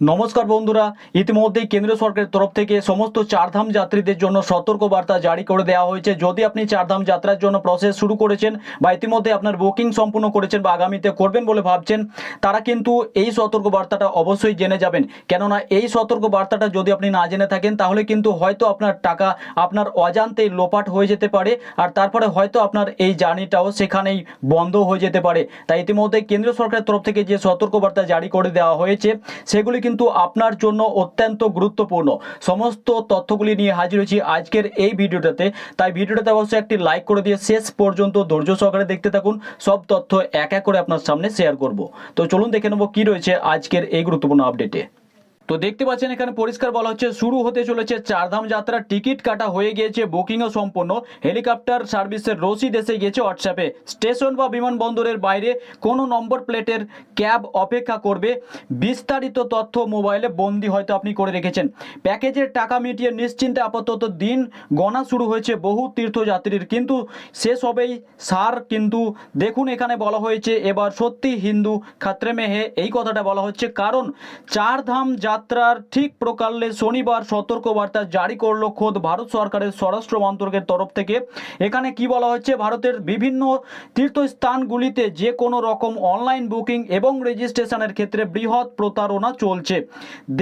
নমস্কার বন্ধুরা, ইতিমধ্যেই কেন্দ্রীয় সরকারের তরফ থেকে সমস্ত চারধাম যাত্রীদের জন্য সতর্ক বার্তা জারি করে দেওয়া হয়েছে। যদি আপনি চারধাম যাত্রার জন্য প্রসেস শুরু করেছেন বা ইতিমধ্যে আপনার বুকিং সম্পূর্ণ করেছেন বা আগামীতে করবেন বলে ভাবছেন, তারা কিন্তু এই সতর্ক বার্তাটা অবশ্যই জেনে যাবেন। কেননা এই সতর্ক বার্তাটা যদি আপনি না জেনে থাকেন, তাহলে কিন্তু হয়তো আপনার টাকা আপনার অজান্তেই লোপাট হয়ে যেতে পারে আর তারপরে হয়তো আপনার এই জার্নিটাও সেখানেই বন্ধ হয়ে যেতে পারে। তাই ইতিমধ্যে কেন্দ্রীয় সরকারের তরফ থেকে যে সতর্কবার্তা জারি করে দেওয়া হয়েছে সেগুলি কিন্তু আপনার জন্য অত্যন্ত গুরুত্বপূর্ণ। সমস্ত তথ্যগুলি নিয়ে হাজির হয়েছি আজকের এই ভিডিওটাতে। তাই ভিডিওটাতে অবশ্যই একটি লাইক করে দিয়ে শেষ পর্যন্ত ধৈর্য সহকারে দেখতে থাকুন। সব তথ্য এক এক করে আপনার সামনে শেয়ার করব। তো চলুন দেখে নেব কি রয়েছে আজকের এই গুরুত্বপূর্ণ আপডেটে তো দেখতে পাচ্ছেন এখানে পরিষ্কার বলা হচ্ছে, শুরু হতে চলেছে চারধাম যাত্রার টিকিট কাটা হয়ে গিয়েছে, বুকিংও সম্পন্ন। হেলিকপ্টার সার্ভিসের রসিদ এসে গিয়েছে হোয়াটসঅ্যাপে স্টেশন বা বিমানবন্দরের বাইরে কোনো নম্বর প্লেটের ক্যাব অপেক্ষা করবে। বিস্তারিত তথ্য মোবাইলে বন্দি হয়তো আপনি করে রেখেছেন। প্যাকেজের টাকা মিটিয়ে নিশ্চিন্তে আপাতত দিন গণা শুরু হয়েছে বহু তীর্থযাত্রীর। কিন্তু শেষ হবেই সার কিন্তু। দেখুন এখানে বলা হয়েছে, এবার সত্যি হিন্দু খাত্রে মেহে এই কথাটা বলা হচ্ছে, কারণ চার ধাম যাত্রার ঠিক প্রকালে শনিবার সতর্কবার্তা জারি করল খোদ ভারত সরকারের স্বরাষ্ট্র মন্ত্রকের তরফ থেকে। এখানে কি বলা হচ্ছে ভারতের বিভিন্ন তীর্থস্থানগুলিতে যে কোনো রকম অনলাইন বুকিং এবং রেজিস্ট্রেশনের ক্ষেত্রে বৃহৎ প্রতারণা চলছে।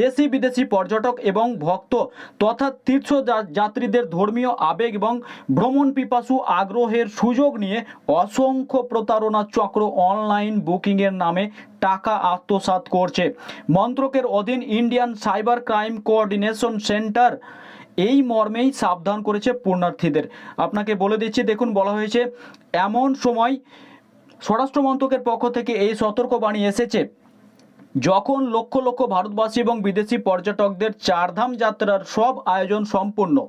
দেশি বিদেশি পর্যটক এবং ভক্ত তথা তীর্থ যাত্রীদের ধর্মীয় আবেগ এবং ভ্রমণ পিপাসু আগ্রহের সুযোগ নিয়ে অসংখ্য প্রতারণা চক্র অনলাইন বুকিংয়ের নামে টাকা আত্মসাৎ করছে। মন্ত্রকের অধীন Indian cyber crime coordination centre এই মর্মেই সাবধান করেছে পূর্ণার্থীদের আপনাকে বলে দিচ্ছি, দেখুন, বলা হয়েছে, এমন সময় স্বরাষ্ট্র মন্ত্রকের পক্ষ থেকে এই সতর্কবাণী এসেছে। যখন লক্ষ লক্ষ ভারতবাসী এবং বিদেশি পর্যটকদের চারধাম যাত্রার সব আয়োজন সম্পূর্ণ,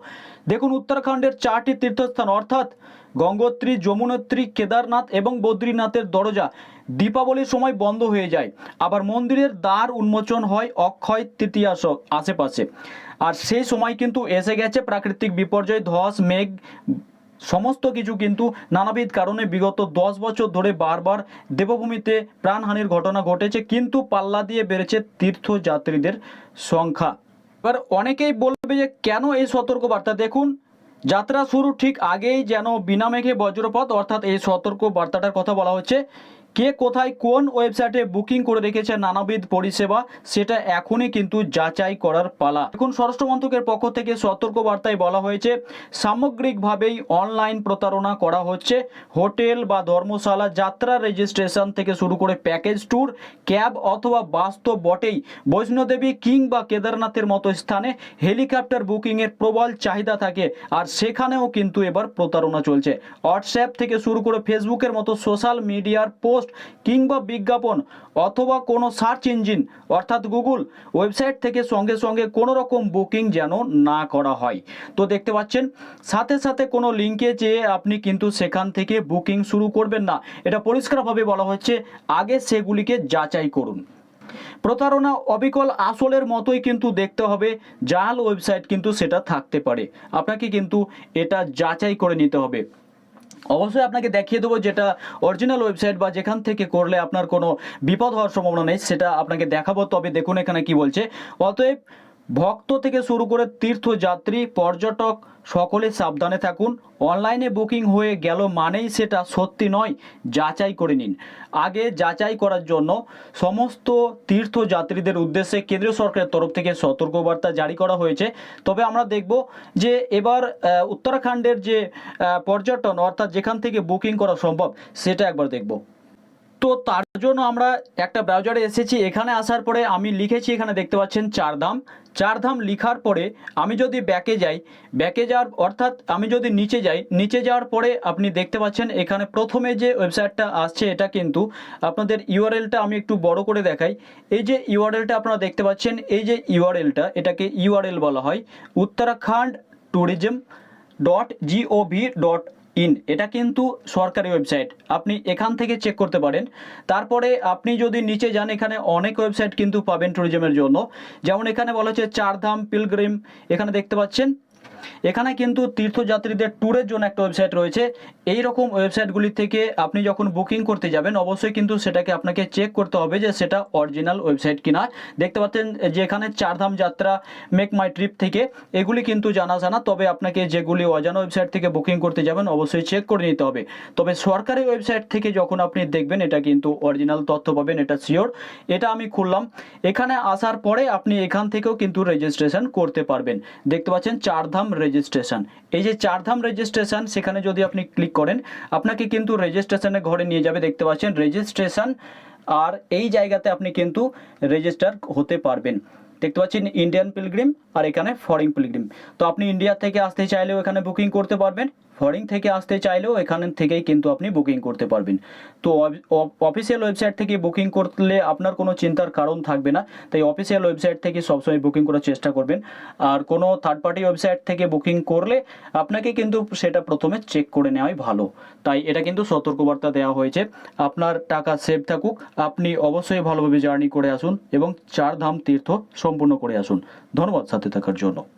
দেখুন উত্তরাখণ্ডের চারটি তীর্থস্থান, অর্থাৎ গঙ্গোত্রী, যমুনোত্রী, কেদারনাথ এবং বদ্রীনাথের দরজা দীপাবলির সময় বন্ধ হয়ে যায়। আবার মন্দিরের দ্বার উন্মোচন হয় অক্ষয় তৃতীয়া স- আশেপাশে। আর সেই সময় কিন্তু এসে গেছে প্রাকৃতিক বিপর্যয়, ধস, মেঘ সমস্ত কিছু কিন্তু নানাবিধ কারণে বিগত দশ বছর ধরে বারবার দেবভূমিতে প্রাণহানির ঘটনা ঘটেছে, কিন্তু পাল্লা দিয়ে বেড়েছে তীর্থযাত্রীদের সংখ্যা। এবার অনেকেই বলবে যে কেন এই সতর্কবার্তা? দেখুন, যাত্রা শুরু ঠিক আগেই যেন বিনা মেঘে অর্থাৎ এই সতর্ক বার্তাটার কথা বলা হচ্ছে। কে কোথায় কোন ওয়েবসাইটে বুকিং করে রেখেছে নানাবিধ পরিষেবা, সেটা এখনই কিন্তু যাচাই করার পালা। এখন স্বরাষ্ট্র মন্ত্রকের পক্ষ থেকে সতর্ক বার্তায় বলা হয়েছে, সামগ্রিকভাবেই অনলাইন প্রতারণা করা হচ্ছে। হোটেল বা ধর্মশালা, যাত্রা রেজিস্ট্রেশন থেকে শুরু করে প্যাকেজ ট্যুর, ক্যাব অথবা বাস তো বটেই। বৈষ্ণোদেবী কিংবা কেদারনাথের মতো স্থানে হেলিকপ্টার বুকিংয়ের প্রবল চাহিদা থাকে, আর সেখানেও কিন্তু এবার প্রতারণা চলছে। হোয়াটসঅ্যাপ থেকে শুরু করে ফেসবুকের মতো সোশ্যাল মিডিয়ার পোস্ট কিংবা বিজ্ঞাপন অথবা কোনো সার্চ ইঞ্জিন, অর্থাৎ গুগল ওয়েবসাইট থেকে সঙ্গে সঙ্গে কোনো রকম বুকিং যেন না করা হয়। তো দেখতে পাচ্ছেন, সাথে সাথে কোনো লিঙ্কে যেয়ে আপনি কিন্তু সেখান থেকে বুকিং শুরু করবেন না। এটা পরিষ্কারভাবে বলা হচ্ছে, আগে সেগুলিকে যাচাই করুন। প্রতারণা অবিকল আসলের মতোই কিন্তু দেখতে হবে জাল ওয়েবসাইট কিন্তু সেটা থাকতে পারে। আপনাকে কিন্তু এটা যাচাই করে নিতে হবে। অবশ্যই আপনাকে দেখিয়ে দেবো যেটা অরিজিনাল ওয়েবসাইট বা যেখান থেকে করলে আপনার কোনো বিপদ হওয়ার সম্ভাবনা নেই, সেটা আপনাকে দেখাবো। তবে দেখুন এখানে কি বলছে। অতএব ভক্ত থেকে শুরু করে তীর্থযাত্রী, পর্যটক, সকলে সাবধানে থাকুন। অনলাইনে বুকিং হয়ে গেল মানেই সেটা সত্যি নয়, যাচাই করে নিন। আগে যাচাই করার জন্য সমস্ত তীর্থযাত্রীদের উদ্দেশ্যে কেন্দ্রীয় সরকারের তরফ থেকে সতর্কবার্তা জারি করা হয়েছে। তবে আমরা দেখব যে এবার উত্তরাখণ্ডের যে পর্যটন অর্থাৎ যেখান থেকে বুকিং করা সম্ভব, সেটা একবার দেখব। তো তার জন্য আমরা একটা ব্রাউজারে এসেছি। এখানে আসার পরে আমি লিখেছি, এখানে দেখতে পাচ্ছেন চারধাম। চারধাম লিখার পরে আমি যদি ব্যাকে যাই ব্যাকে যাওয়ার, অর্থাৎ আমি যদি নিচে যাই, নিচে যাওয়ার পরে আপনি দেখতে পাচ্ছেন এখানে প্রথমে যে ওয়েবসাইটটা আসছে, এটা কিন্তু আপনাদের ইউআরএলটা আমি একটু বড় করে দেখাই। এই যে ইউআরএলটা আপনারা দেখতে পাচ্ছেন, এই যে ইউআরএলটা এটাকে ইউআরএল বলা হয়। Uttarakhand tourism dot GOV dot in, এটা কিন্তু সরকারি ওয়েবসাইট। আপনি এখান থেকে চেক করতে পারেন। তারপরে আপনি যদি নিচে যান, এখানে অনেক ওয়েবসাইট কিন্তু পাবেন ট্যুরিজমের জন্য। যেমন এখানে বলা হচ্ছে চারধাম পিলগ্রিম এখানে দেখতে পাচ্ছেন এখানে কিন্তু তীর্থযাত্রীদের ট্যুরের জন্য একটা ওয়েবসাইট রয়েছে। এই রকম ওয়েবসাইটগুলি থেকে আপনি যখন বুকিং করতে যাবেন, অবশ্যই কিন্তু সেটাকে আপনাকে চেক করতে হবে যে সেটা অরিজিনাল ওয়েবসাইট কিনা। দেখতে পাচ্ছেন যে এখানে চারধাম যাত্রা মেক মাই ট্রিপ থেকে এগুলি কিন্তু জানা জানা। তবে আপনাকে যেগুলি অজানা ওয়েবসাইট থেকে বুকিং করতে যাবেন, অবশ্যই চেক করে নিতে হবে। তবে সরকারি ওয়েবসাইট থেকে যখন আপনি দেখবেন, এটা কিন্তু অরিজিনাল তথ্য পাবেন, এটা শিওর এটা আমি খুললাম। এখানে আসার পরে আপনি এখান থেকেও কিন্তু রেজিস্ট্রেশন করতে পারবেন। দেখতে পাচ্ছেন, চারধাম রেজিস্ট্রেশন এই যে চারধাম রেজিস্ট্রেশন সেখানে যদি আপনি ক্লিক করেন, আপনাকে কিন্তু রেজিস্ট্রেশনের ঘরে নিয়ে যাবে, দেখতে পাচ্ছেন? রেজিস্ট্রেশন আর এই জায়গাতে আপনি কিন্তু রেজিস্টার হতে পারবেন। দেখতে পাচ্ছেন ইন্ডিয়ান পিলগ্রিম আর এখানে ফরেন পিলগ্রিম তো আপনি ইন্ডিয়া থেকে আসতে চাইলেও এখানে বুকিং করতে পারবেন। ফরেন থেকে আসতে চাইলেও এখান থেকেই কিন্তু আপনি বুকিং করতে পারবেন। তো অফিসিয়াল ওয়েবসাইট থেকে বুকিং করলে আপনার কোনো চিন্তার কারণ থাকবে না। তাই অফিসিয়াল ওয়েবসাইট থেকে সবসময় বুকিং করার চেষ্টা করবেন। আর কোনো থার্ড পার্টি ওয়েবসাইট থেকে বুকিং করলে আপনাকে কিন্তু সেটা প্রথমে চেক করে নেওয়াই ভালো। তাই এটা কিন্তু সতর্কবার্তা দেওয়া হয়েছে। আপনার টাকা সেভ থাকুক, আপনি অবশ্যই ভালোভাবে জার্নি করে আসুন এবং চার ধাম তীর্থ সম্পূর্ণ করে আসুন। ধন্যবাদ সাথে থাকার জন্য।